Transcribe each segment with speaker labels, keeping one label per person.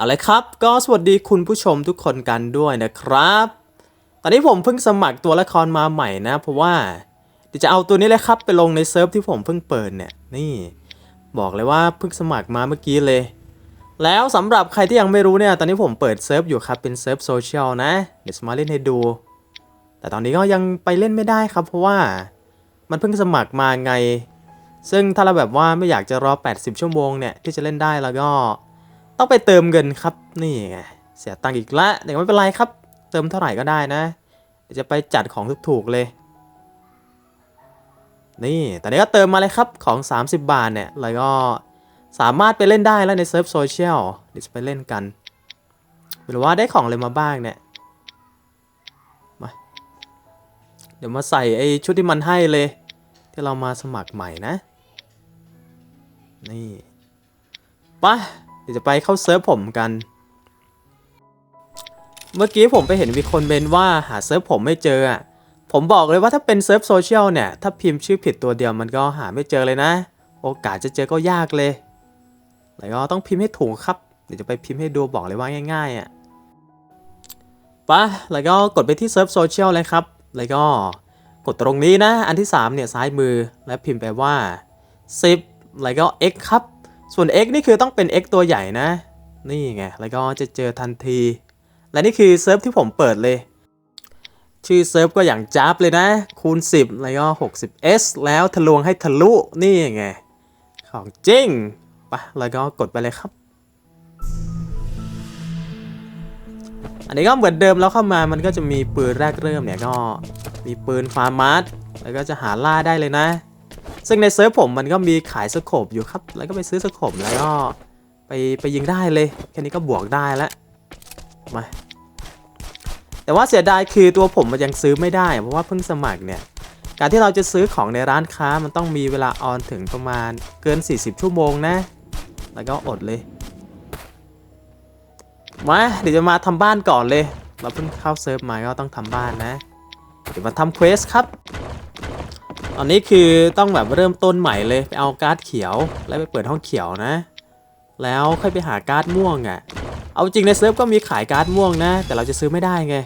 Speaker 1: เอาเลยครับ ก็สวัสดีคุณผู้ชมทุกคนกันด้วยนะครับ ตอนนี้ผมเพิ่งสมัครตัวละครมาใหม่นะ เพราะว่าเดี๋ยวจะเอาตัวนี้เลยครับไปลงในเซิร์ฟที่ผมเพิ่งเปิดเนี่ย นี่บอกเลยว่าเพิ่งสมัครมาเมื่อกี้เลย แล้วสำหรับใครที่ยังไม่รู้เนี่ย ตอนนี้ผมเปิดเซิร์ฟอยู่ครับเป็นเซิร์ฟโซเชียลนะ เดี๋ยวมาเล่นให้ดู แต่ตอนนี้ก็ยังไปเล่นไม่ได้ครับ เพราะว่ามันเพิ่งสมัครมาไง ซึ่งถ้าเราแบบว่าไม่อยากจะรอ 80 ชั่วโมงเนี่ยที่จะเล่นได้แล้วก็ ต้องไปเติมเงินครับ นี่ไงเสียตังค์อีกละแต่ไม่เป็นไรครับ เติมเท่าไหร่ก็ได้นะเดี๋ยวจะไปจัดของถูกๆเลย นี่ตอนนี้ก็เติมมาเลยครับของ 30 บาทเนี่ยแล้วก็สามารถไปเล่นได้แล้วในเซิร์ฟโซเชียลเดี๋ยวจะไปเล่นกันไม่รู้ว่าได้ของอะไรมาบ้างเนี่ยมาเดี๋ยวมาใส่ไอชุดที่มันให้เลย ที่เรามาสมัครใหม่นะ นี่ไป ดี๋ยวจะไปเข้าเซิร์ฟผมกัน เมื่อกี้ผมไปเห็นมีคนเมนว่าหาเซิร์ฟผมไม่เจออะผมบอกเลยว่าถ้าเป็นเซิร์ฟโซเชียลเนี่ย ถ้าพิมพ์ชื่อผิดตัวเดียวมันก็หาไม่เจอเลยนะ โอกาสจะเจอก็ยากเลยแล้วก็ต้องพิมพ์ให้ถูกครับ เดี๋ยวจะไปพิมพ์ให้ดูบอกเลยว่าง่ายๆอะปะแล้วก็กดไปที่เซิร์ฟโซเชียลเลยครับ แล้วก็กดตรงนี้นะ อันที่ 3 เนี่ย ซ้ายมือ แล้วพิมพ์ไปว่า 10 แล้วก็ x ครับ ส่วน x นี่คือต้องเป็น x ตัวใหญ่นะ นี่ไง แล้วก็จะเจอทันที และนี่คือเซิร์ฟที่ผมเปิดเลย ชื่อเซิร์ฟก็อย่างจ้าบเลยนะ คูณ 10 แล้วก็ 60s แล้วทะลวงให้ทะลุ นี่ไง ของจริงไปะแล้วก็กดไปเลยครับ อันนี้ก็เหมือนเดิมแล้วเข้ามามันก็จะมีปืนแรกเริ่มเนี่ยก็มีปืนฟาร์มาร์แล้วก็จะหาล่าได้เลยนะ ซึ่งในเซิร์ฟผมมันก็มีขายสโคปอยู่ครับ แล้วก็ไปซื้อสโคปแล้วก็ไปไปยิงได้เลย แค่นี้ก็บวกได้แล้วมาแต่ว่าเสียดายคือตัวผมมันยังซื้อไม่ได้ เพราะว่าเพิ่งสมัครเนี่ยการที่เราจะซื้อของในร้านค้ามันต้องมีเวลาออนถึงประมาณเกิน 40 ชั่วโมงนะ แล้วก็อดเลย มาเดี๋ยวจะมาทำบ้านก่อนเลย เราเพิ่งเข้าเซิร์ฟมาก็ต้องทำบ้านนะ เดี๋ยวมาทำเควสครับ อนนี้คือต้องแบบเริ่มต้นใหม่เลยไปเอาการ์ดเขียว แล้วไปเปิดห้องเขียวนะ แล้วค่อยไปหาการ์ดม่วงอะ่ะ เอาจริงในเซิร์ฟก็มีขายการ์ดม่วงนะ แต่เราจะซื้อไม่ได้ไง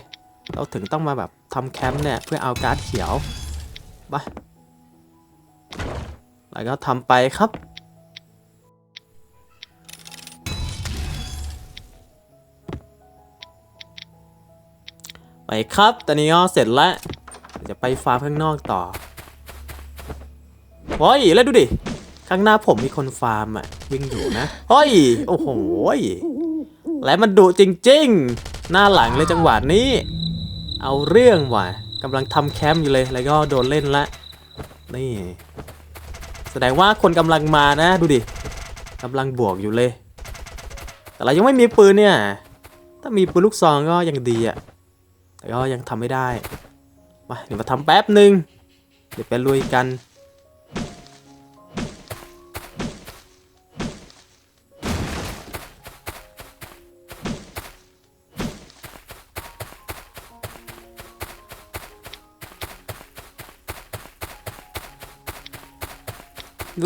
Speaker 1: เราถึงต้องมาแบบทำแคมป์เนี่ยเพื่อเอาการ์ดเขียวไปแล้วก็ทำไปครับไปครับ ตอนนี้ก็เสร็จแล้วเดี๋ยวจะไปฟาร์มข้างนอกต่อ เฮ้ยแล้วดูดิ ข้างหน้าผมมีคนฟาร์มอะวิ่งอยู่นะเฮ้ยโอ้โหและมันดุจริงๆ หน้าหลังเลยจังหวะนี้ เอาเรื่องว่ะกำลังทำแคมป์อยู่เลยแล้วก็โดนเล่นละนี่ แสดงว่าคนกำลังมานะ ดูดิกำลังบวกอยู่เลย แต่เรายังไม่มีปืนเนี่ย ถ้ามีปืนลูกซองก็ยังดีอะแต่ก็ยังทำไม่ได้มาเดี๋ยวมาทำแป๊บหนึ่งเดี๋ยวไปลุยกัน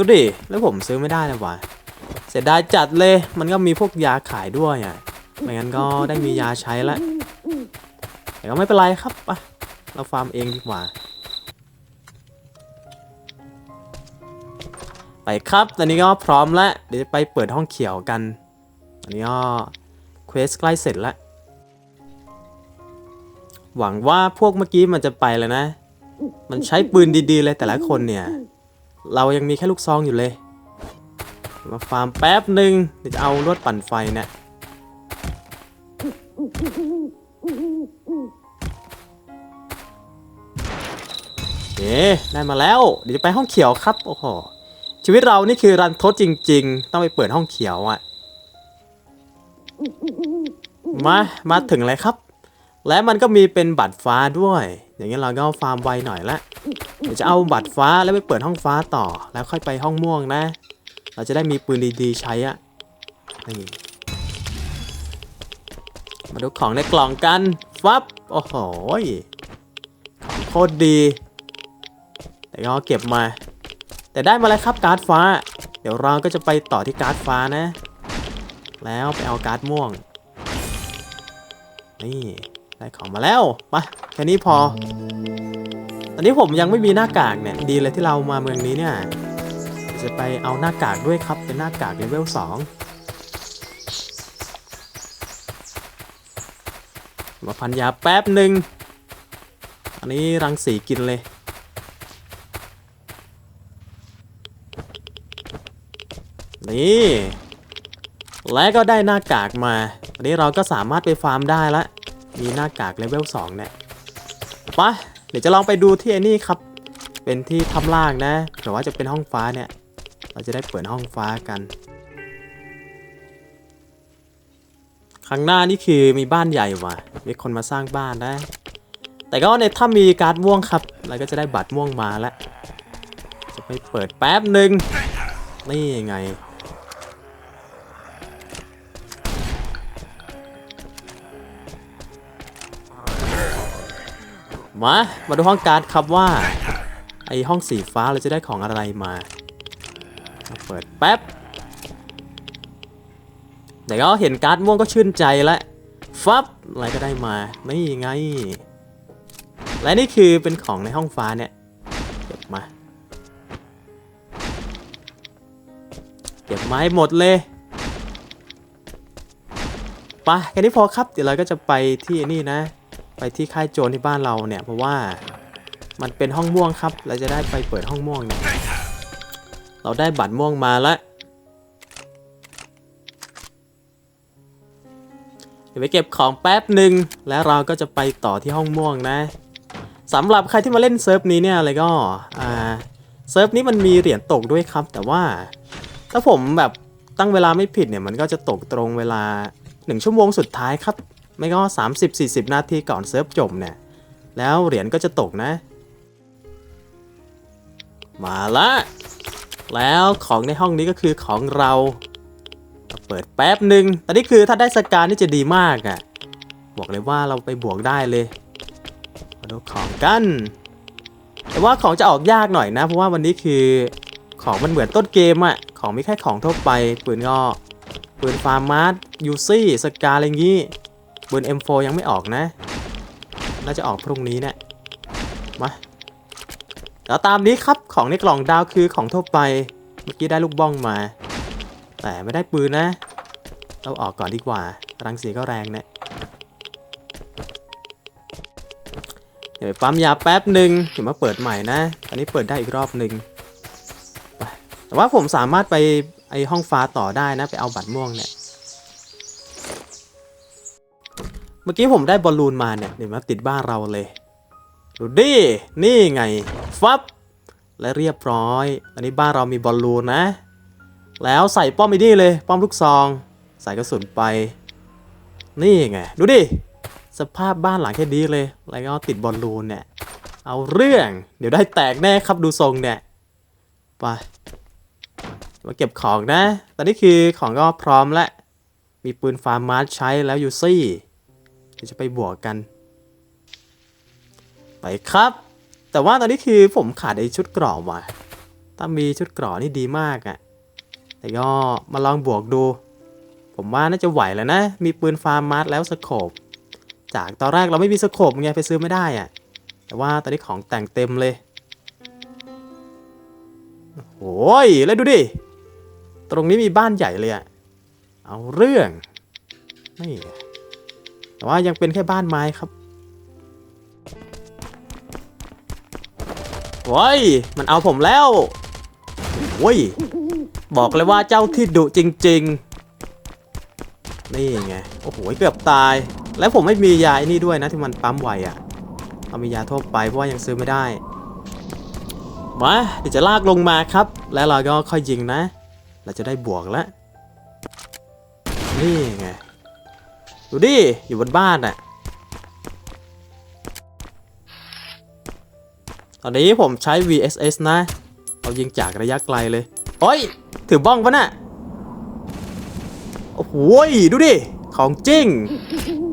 Speaker 1: ดูดิ แล้วผมซื้อไม่ได้เลยวะเสียดายจัดเลย มันก็มีพวกยาขายด้วยอะ ไม่งั้นก็ได้มียาใช้ละแต่ก็ไม่เป็นไรครับไปเราฟาร์มเองดีกว่า ไปครับ ตอนนี้ก็พร้อมแล้ว เดี๋ยวจะไปเปิดห้องเขียวกันอันนี้ก็เควสใกล้เสร็จแล้ว หวังว่าพวกเมื่อกี้มันจะไปแล้วนะ มันใช้ปืนดีๆเลยแต่ละคนเนี่ย เรายังมีแค่ลูกซองอยู่เลย มาฟาร์มแป๊บหนึ่งเดี๋ยวจะเอาลวดปั่นไฟเนี่ยเอ๊ได้มาแล้ว เดี๋ยวจะไปห้องเขียวครับ โอ้โห ชีวิตเรานี่คือรันทดจริง ๆ ต้องไปเปิดห้องเขียวอะ่ะ มา มาถึงเลยครับ และมันก็มีเป็นบัตรฟ้าด้วย อย่างนี้เราก็ฟาร์มไวหน่อยละเดี๋ยวจะเอาบัตรฟ้าแล้วไปเปิดห้องฟ้าต่อ แล้วค่อยไปห้องม่วงนะ เราจะได้มีปืนดีๆใช้อะนี่มาดูของในกล่องกัน ฟับ โอ้โหของโคตรดี แต่ก็เก็บมา แต่ได้มาแล้วครับการ์ดฟ้า เดี๋ยวเราก็จะไปต่อที่การ์ดฟ้านะ แล้วไปเอาการ์ดม่วง นี่ ได้ของมาแล้วมาแค่นี้พอตอนนี้ผมยังไม่มีหน้ากากเนี่ย ดีเลยที่เรามาเมืองนี้เนี่ย จะไปเอาหน้ากากด้วยครับ เป็นหน้ากากเลเวล2มาพันยาแป๊บหนึ่ง อันนี้รังสีกินเลยนี่และก็ได้หน้ากากมาอันนี้เราก็สามารถไปฟาร์มได้ละ มีหน้ากากเลเวล2เนี่ยไปะเดี๋ยวจะลองไปดูที่ไอ้นี่ครับ เป็นที่ทำล่างนะหรือว่าจะเป็นห้องฟ้าเนี่ย เราจะได้เปิดห้องฟ้ากันข้างหน้านี่คือมีบ้านใหญ่ว่ะ มีคนมาสร้างบ้านได้แต่ก็ในถ้ามีการ์ดม่วงครับ เราก็จะได้บัตรม่วงมาแล้ว จะไปเปิดแป๊บหนึ่งนี่ยังไง มา มาดูห้องการ์ดครับว่า ไอห้องสีฟ้าเราจะได้ของอะไรมา เปิดแป๊บแต่ก็เห็นการ์ดม่วงก็ชื่นใจแล้วฟับอะไรก็ได้มา นี่ไง และนี่คือเป็นของในห้องฟ้าเนี่ย เก็บมา เก็บมาให้หมดเลยไปแค่นี้พอครับ เดี๋ยวเราก็จะไปที่นี่นะ ไปที่ค่ายโจรที่บ้านเราเนี่ยเพราะว่ามันเป็นห้องม่วงครับ เราจะได้ไปเปิดห้องม่วงเนี่ยเราได้บัตรม่วงมาแล้วเดี๋ยวไปเก็บของแป๊บหนึ่งแล้วเราก็จะไปต่อที่ห้องม่วงนะสำหรับใครที่มาเล่นเซิร์ฟนี้เนี่ยอะไรก็อ่าเซิร์ฟนี้มันมีเหรียญตกด้วยครับ แต่ว่าถ้าผมแบบตั้งเวลาไม่ผิดเนี่ยมันก็จะตกตรงเวลา 1 ชั่วโมงสุดท้ายครับ ไม่ก็30-40 นาทีก่อนเซิร์ฟจบเนี่ย แล้วเหรียญก็จะตกนะ มาละ แล้วของในห้องนี้ก็คือของเราเปิดแป๊บหนึ่งแต่นี่คือถ้าได้สการนี่จะดีมากอะ่ะ บอกเลยว่าเราไปบวกได้เลยมาดูของกัน แต่ว่าของจะออกยากหน่อยนะ เพราะว่าวันนี้คือของมันเหมือนต้นเกมอะ่ะ ของไม่แค่ของทั่วไป ปืนก็ปืนฟาร์มาร์สยูซี่สกาอะไรอย่างงี้ ปืน M4 ยังไม่ออกนะ น่าจะออกพรุ่งนี้เนะี่ยมาแล้วตามนี้ครับของในกล่องดาวคือของทั่วไป เมื่อกี้ได้ลูกบ้องมา แต่ไม่ได้ปืนนะ เราออกก่อนดีกว่า รังสีก็แรงเนะเดี๋ยวปั๊มยาแป๊บหนึ่งเดี๋ยวมาเปิดใหม่นะ อันนี้เปิดได้อีกรอบหนึ่งแต่ว่าผมสามารถไปไอห้องฟ้าต่อได้นะ ไปเอาบัตรม่วงเนี่ย มื่อกี้ผมได้บอลลูนมาเนี่ยเดี๋ยวมาติดบ้านเราเลย ดูดิ นี่ไง ฟับ และเรียบร้อย อันนี้บ้านเรามีบอลลูนนะ แล้วใส่ป้อมไอ้นี่เลย ป้อมลูกซอง ใส่กระสุนไป นี่ไง ดูดิ สภาพบ้านหลังแค่นี้เลย แล้วก็ติดบอลลูนเนี่ย เอาเรื่อง เดี๋ยวได้แตกแน่ครับดูทรงเนี่ย ไป มาเก็บของนะ ตอนนี้คือของก็พร้อมแล้ว มีปืนฟาร์มาร์ใช้แล้วยูซี่ เดี๋ยวจะไปบวกกัน ไปครับ แต่ว่าตอนนี้คือผมขาดไอชุดเกรอบว่ะ ถ้ามีชุดเกรอบนี่ดีมากอะ่ะ แต่ก็มาลองบวกดู ผมว่าน่าจะไหวแล้วนะ มีปืนฟาร์มมาร์แล้วสโคบจากตอนแรกเราไม่มีสโคบไงไปซื้อไม่ได้อะ่ะ แต่ว่าตอนนี้ของแต่งเต็มเลยโอ้ยแล้วดูดิ ตรงนี้มีบ้านใหญ่เลยอะ่ะเอาเรื่อง นี่ แต่ว่ายังเป็นแค่บ้านไม้ครับว้ยมันเอาผมแล้วว้ยบอกเลยว่าเจ้าที่ดุจริง ๆ นี่ไง โอ้โห เกือบตาย แล้วผมไม่มียาไอ้นี่ด้วยนะที่มันปั๊มไวอะ่ะ เอามียาทั่วไปเพราะว่ายังซื้อไม่ได้ มาเดี๋ยวจะลากลงมาครับ แล้วเราก็ค่อยยิงนะ เราจะได้บวกแล้ว นี่ไง ดูดิ อยู่บนบ้านอะตอนนี้ผมใช้ VSS นะ เอายิงจากระยะไกลเลยโอ้ย ถือบ้องปะน่ะ โอ้โหยดูดิ ของจริง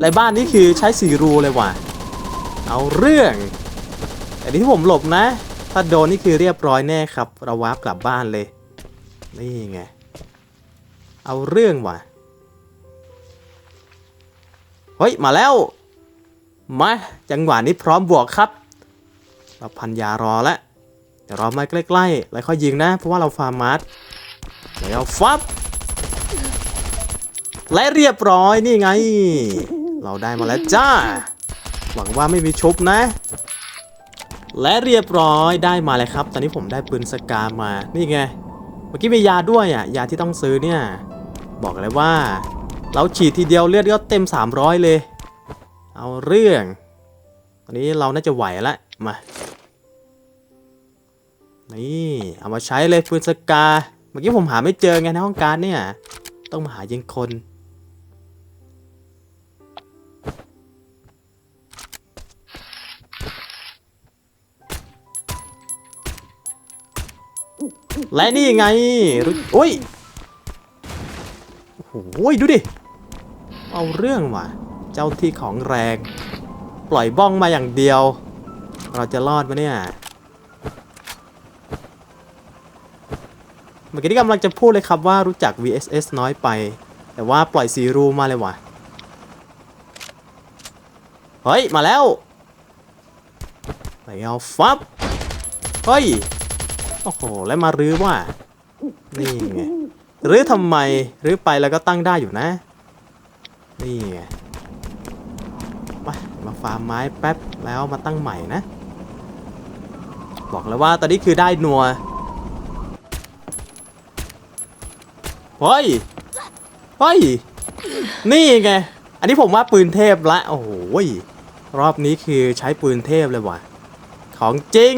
Speaker 1: ในบ้านนี้คือใช้สีรูเลยว่ะ เอาเรื่อง แต่ที่ผมหลบนะ ถ้าโดนนี่คือเรียบร้อยแน่ครับ เราวาร์ปกลับบ้านเลย นี่ไง เอาเรื่องว่ะ เฮ้ย มาแล้ว มาจังหวะนี้พร้อมบวกครับ เราพันยารอแล้วเดี๋ยวรอมาใกล้ๆแล้วค่อยยิงนะ เพราะว่าเราฟาร์มมาร์ทแล้วฟับและเรียบร้อยนี่ไง เราได้มาแล้วจ้า หวังว่าไม่มีชุบนะ และเรียบร้อยได้มาเลยครับ ตอนนี้ผมได้ปืนสกามานี่ไง เมื่อกี้มียาด้วยอะยาที่ต้องซื้อเนี่ย บอกเลยว่า เราฉีดทีเดียวเลือดก็เต็ม 300 เลย เอาเรื่องตอนนี้เราน่าจะไหวแล้วมา นี่ เอามาใช้เลยปืนสกา เมื่อกี้ผมหาไม่เจอไงในห้องการเนี่ย ต้องมาหายิงคนและนี่ไงโอ้ย โอ้โหดูดิ เอาเรื่องว่ะ เจ้าที่ของแรง ปล่อยบ้องมาอย่างเดียว เราจะรอดไหมเนี่ย เมื่อกี้ที่กำลังจะพูดเลยครับว่ารู้จัก VSS น้อยไป แต่ว่าปล่อยซีรูมาเลยว่ะ เฮ้ย มาแล้วไปเอาฟับ เฮ้ย โอ้โห แล้วมารื้อว่ะนี่ไงรื้อทำไมรื้อไปแล้วก็ตั้งได้อยู่นะ นี่ไงมามาฟาร์มไม้แป๊บแล้วมาตั้งใหม่นะ บอกแล้วว่าตอนนี้คือได้นัวเฮ้ยเฮ้ยนี่ไง อันนี้ผมว่าปืนเทพละ โอ้โหรอบนี้คือใช้ปืนเทพเลยว่ะ ของจริง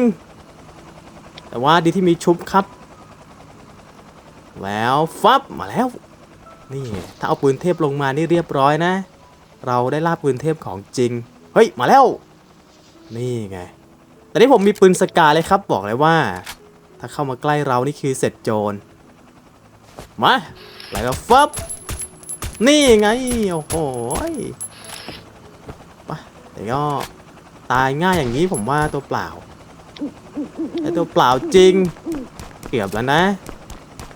Speaker 1: แต่ว่าดีที่มีชุบครับ แล้ว ฟับ มาแล้ว นี่ถ้าเอาปืนเทพลงมานี่เรียบร้อยนะ เราได้ล่าปืนเทพของจริง เฮ้ย มาแล้ว นี่ไงแต่นี้ผมมีปืนสกาเลยครับบอกเลยว่า ถ้าเข้ามาใกล้เรานี่คือเสร็จโจร มาแล้วก็ฟับนี่ไง โอ้โหปเดี๋ยวก็ตายง่ายอย่างนี้ผมว่าตัวเปล่าไอตัวเปล่าจริง เกือบแล้วนะ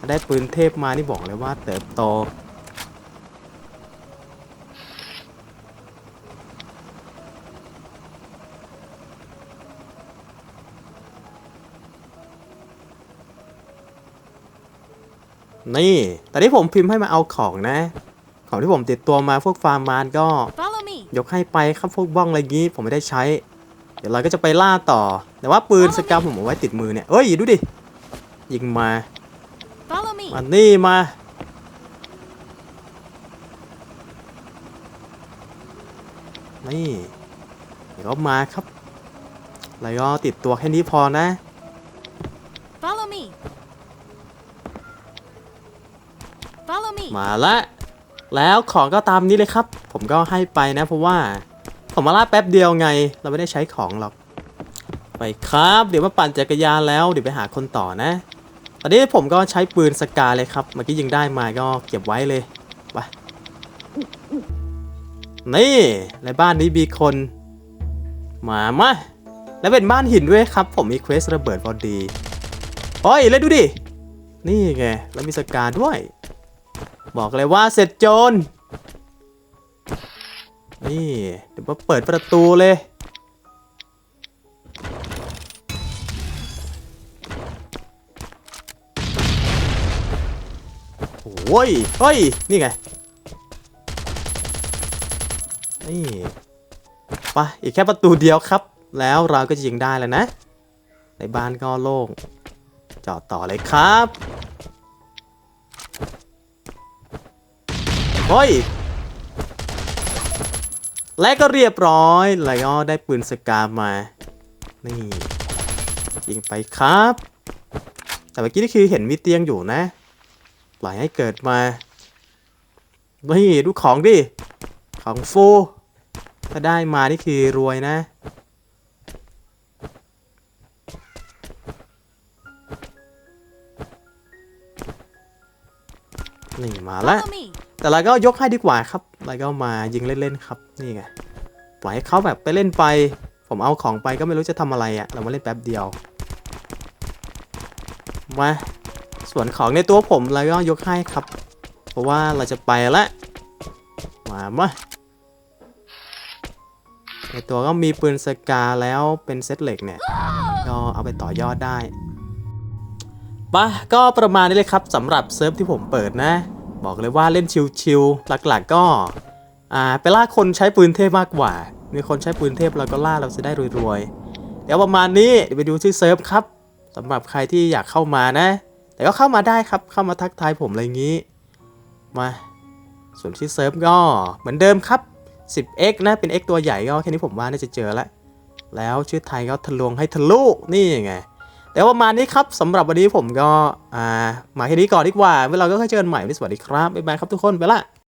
Speaker 1: ได้ปืนเทพมานี่บอกเลยว่าเติบโต นี่แต่ที่ผมพิมพ์ให้มาเอาของนะ ของที่ผมติดตัวมาพวกฟาร์มมานก็
Speaker 2: Follow me.
Speaker 1: ยกให้ไปครับพวกบ้องอะไรงี้ผมไม่ได้ใช้ เดี๋ยวเราก็จะไปล่าต่อ แต่ว่าปืนสกรรมผมเอาไว้ติดมือเนี่ยเอ้ยดูดิ ยิงมา
Speaker 2: Follow me.
Speaker 1: มานี่มานี่เดี๋ยวก็มาครับ แล้วก็ติดตัวแค่นี้พอนะ
Speaker 2: Follow me. Follow me.
Speaker 1: มาละแล้วของก็ตามนี้เลยครับ ผมก็ให้ไปนะเพราะว่าผมมาล่าแป๊บเดียวไง เราไม่ได้ใช้ของหรอก ไปครับ เดี๋ยวมาปั่นจักรยานแล้วเดี๋ยวไปหาคนต่อนะ ตอนนี้ผมก็ใช้ปืนสกาเลยครับ เมื่อกี้ยิงได้มาก็เก็บไว้เลยไปนี่ในบ้านนี้มีคนมามาแล้วเป็นบ้านหินด้วยครับ ผมมีเควสระเบิดพอดีโอ้ยแล้วดูดิ นี่ไงแล้วมีสกาด้วย บอกเลยว่าเสร็จโจร นี่เดี๋ยวมาเปิดประตูเลย โอ้ย เฮ้ย นี่ไง นี่ไปอีกแค่ประตูเดียวครับ แล้วเราก็จะยิงได้แล้วนะ ในบ้านก็โล่งจอดต่อเลยครับ เฮ้ย และก็เรียบร้อยแล้วได้ปืนสกามา นี่ยิงไปครับ แต่เมื่อกี้นี่คือเห็นมีเตียงอยู่นะปล่อยให้เกิดมา นี่ดูของดิ ของฟูถ้าได้มานี่คือรวยนะนี่มาแล้ว แต่เราก็ยกให้ดีกว่าครับเราก็มายิงเล่นๆครับ นี่ไง ปล่อยให้เขาแบบไปเล่นไป ผมเอาของไปก็ไม่รู้จะทำอะไรอะ่ะ เรามาเล่นแป๊บเดียว มา ส่วนของในตัวผมเราก็ยกให้ครับ เพราะว่าเราจะไปละมามาในตัวก็มีปืนสกาแล้วเป็นเซตเหล็กเนี่ย ก็เอาไปต่อยอดได้ปะก็ประมาณนี้เลยครับสำหรับเซิร์ฟที่ผมเปิดนะ บอกเลยว่าเล่นชิวๆหลักๆก็อ่าไปล่าคนใช้ปืนเทพมากกว่า มีคนใช้ปืนเทพเราก็ล่าเราจะได้รวยๆ เดี๋ยวประมาณนี้เดี๋ยวไปดูที่เซิร์ฟครับสำหรับใครที่อยากเข้ามานะ แต่ก็เข้ามาได้ครับเข้ามาทักทายผมอะไรอย่างนี้มาส่วนที่เซิร์ฟก็เหมือนเดิมครับ 10x นะเป็น x ตัวใหญ่ก็แค่นี้ผมว่าน่าจะเจอแล้วแล้วชื่อไทยก็ทะลวงให้ทะลุนี่ไง แต่ประมาณนี้ครับสำหรับวันนี้ผมก็อ่ามาแค่นี้ก่อนดีกว่าเวลาก็ค่อยเจอกันใหม่วันนี้สวัสดีครับบ๊ายบายครับทุกคนไปละ